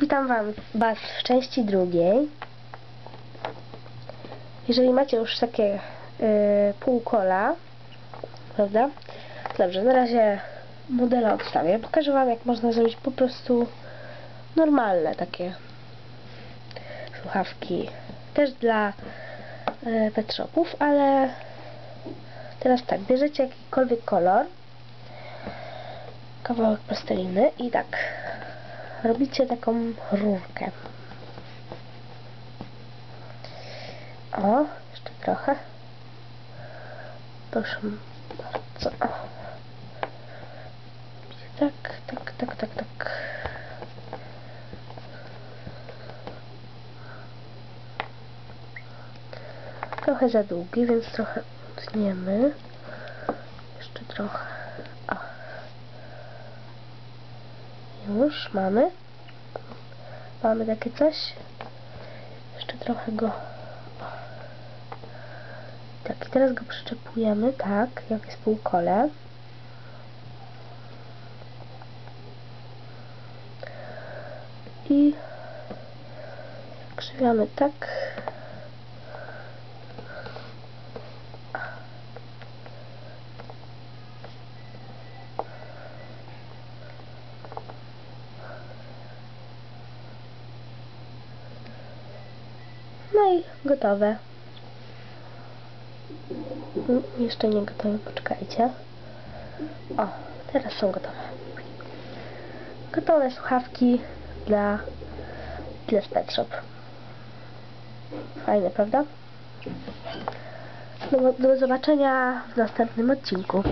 Witam wam, Was w części drugiej. Jeżeli macie już takie y, półkola, prawda? Dobrze, na razie modela odstawię. Pokażę Wam, jak można zrobić po prostu normalne takie słuchawki. Też dla y, shopów, ale teraz tak, bierzecie jakikolwiek kolor, kawałek plasteliny i tak robicie taką rurkę. O, jeszcze trochę. Proszę bardzo. Tak, tak, tak, tak, tak. Trochę za długi, więc trochę utniemy. Jeszcze trochę. O. Już mamy. Mamy takie coś. Jeszcze trochę go. Tak, i teraz go przyczepujemy, tak, jak jest półkole. I krzywiamy tak. No i gotowe. Mm, Jeszcze nie gotowe, poczekajcie. O, teraz są gotowe. Gotowe słuchawki dla dla Pet Shop. Fajne, prawda? Do, do zobaczenia w następnym odcinku.